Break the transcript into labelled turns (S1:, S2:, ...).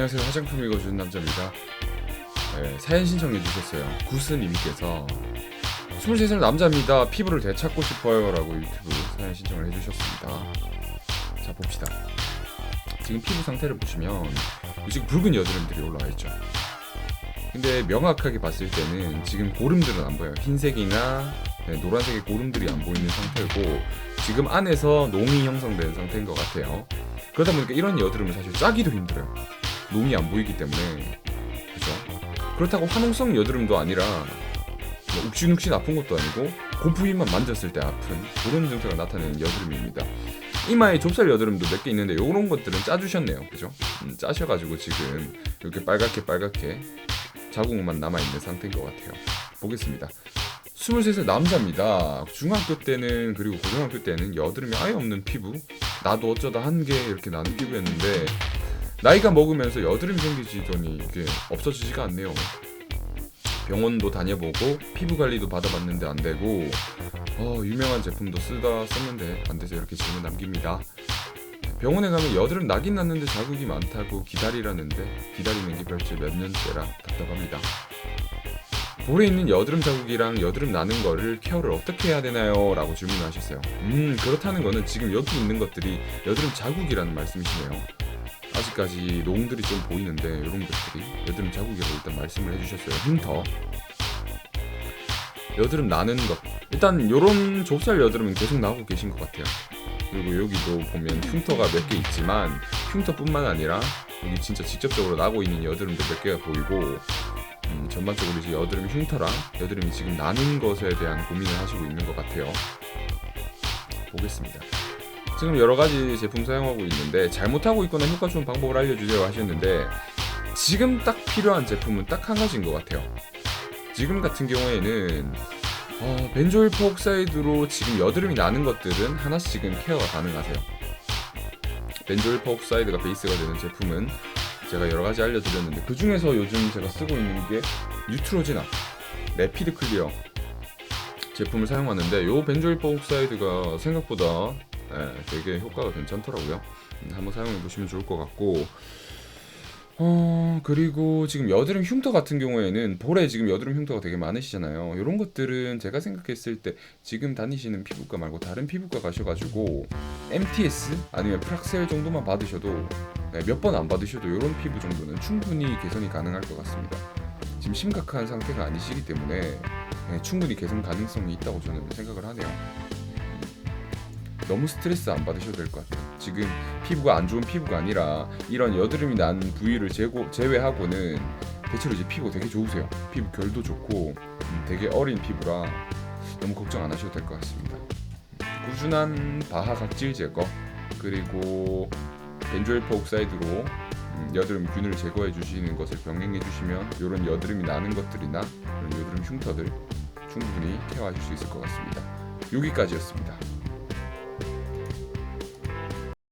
S1: 안녕하세요. 화장품 읽어주는 남자입니다. 네, 사연 신청해 주셨어요. 구스님께서. 23살 남자입니다. 피부를 되찾고 싶어요 라고 유튜브 사연 신청을 해주셨습니다. 자 봅시다. 지금 피부 상태를 보시면 지금 붉은 여드름들이 올라와 있죠. 근데 명확하게 봤을 때는 지금 고름들은 안 보여요. 흰색이나 네, 노란색의 고름들이 안 보이는 상태고 지금 안에서 농이 형성된 상태인 것 같아요. 그러다 보니까 이런 여드름은 사실 짜기도 힘들어요 농이 안 보이기 때문에. 그죠? 그렇다고 화농성 여드름도 아니라 뭐 욱신욱신 아픈 것도 아니고 그 부위만 만졌을 때 아픈 그런 증세가 나타내는 여드름입니다. 이마에 좁쌀 여드름도 몇 개 있는데 이런 것들은 짜주셨네요. 그죠? 음, 짜셔가지고 지금 이렇게 빨갛게 빨갛게 자국만 남아있는 상태인 것 같아요. 보겠습니다. 23살 남자입니다. 중학교 때는 그리고 고등학교 때는 여드름이 아예 없는 피부. 나도 어쩌다 한 개 이렇게 나는 피부였는데 나이가 먹으면서 여드름이 생기지더니 이게 없어지지가 않네요 병원도 다녀보고 피부 관리도 받아봤는데 안 되고 어, 유명한 제품도 쓰다 썼는데 안 돼서 이렇게 질문 남깁니다. 병원에 가면 여드름 나긴 났는데 자국이 많다고 기다리라는데 기다리는 게 별채 몇 년째라 답답합니다. 볼에 있는 여드름 자국이랑 여드름 나는 거를 케어를 어떻게 해야 되나요? 라고 질문하셨어요. 음 그렇다는 거는 지금 여기 있는 것들이 여드름 자국이라는 말씀이시네요. 아직까지 농들이 좀 보이는데 이런 것들이 여드름 자국이라고 일단 말씀을 해주셨어요. 흉터. 여드름 나는 것. 일단 이런 좁쌀 여드름은 계속 나오고 계신 것 같아요. 그리고 여기도 보면 흉터가 몇 개 있지만 흉터뿐만 아니라 여기 진짜 직접적으로 나고 있는 여드름도 몇 개가 보이고 음, 전반적으로 이제 여드름 흉터랑 여드름이 지금 나는 것에 대한 고민을 하시고 있는 것 같아요. 보겠습니다. 지금 여러 가지 제품 사용하고 있는데 잘못하고 있거나 효과 좋은 방법을 알려주세요 하셨는데 지금 딱 필요한 제품은 딱 한 가지인 것 같아요. 지금 같은 경우에는 어, 벤조일 퍼옥사이드로 지금 여드름이 나는 것들은 하나씩은 케어가 가능하세요. 벤조일 퍼옥사이드가 베이스가 되는 제품은 제가 여러 가지 알려드렸는데 그 중에서 요즘 제가 쓰고 있는 게 뉴트로지나 레피드 클리어 제품을 사용하는데 요 벤조일 퍼옥사이드가 생각보다 예, 되게 효과가 괜찮더라고요. 음, 한번 사용해 보시면 좋을 것 같고 어 그리고 지금 여드름 흉터 같은 경우에는 볼에 지금 여드름 흉터가 되게 많으시잖아요. 이런 것들은 제가 생각했을 때 지금 다니시는 피부과 말고 다른 피부과 가셔가지고 MTS 아니면 프락셀 정도만 받으셔도 네, 몇번 안 받으셔도 이런 피부 정도는 충분히 개선이 가능할 것 같습니다. 지금 심각한 상태가 아니시기 때문에 네, 충분히 개선 가능성이 있다고 저는 생각을 하네요. 너무 스트레스 안 받으셔도 될 것 같아요. 지금 피부가 안 좋은 피부가 아니라 이런 여드름이 난 부위를 제고, 제외하고는 대체로 이제 피부 되게 좋으세요. 피부 결도 좋고 음, 되게 어린 피부라 너무 걱정 안 하셔도 될 것 같습니다. 꾸준한 바하 각질 제거 그리고 벤조일 퍼옥사이드로 음, 여드름 균을 제거해 주시는 것을 병행해 주시면 이런 여드름이 나는 것들이나 이런 여드름 흉터들 충분히 케어하실 수 있을 것 같습니다. 여기까지였습니다.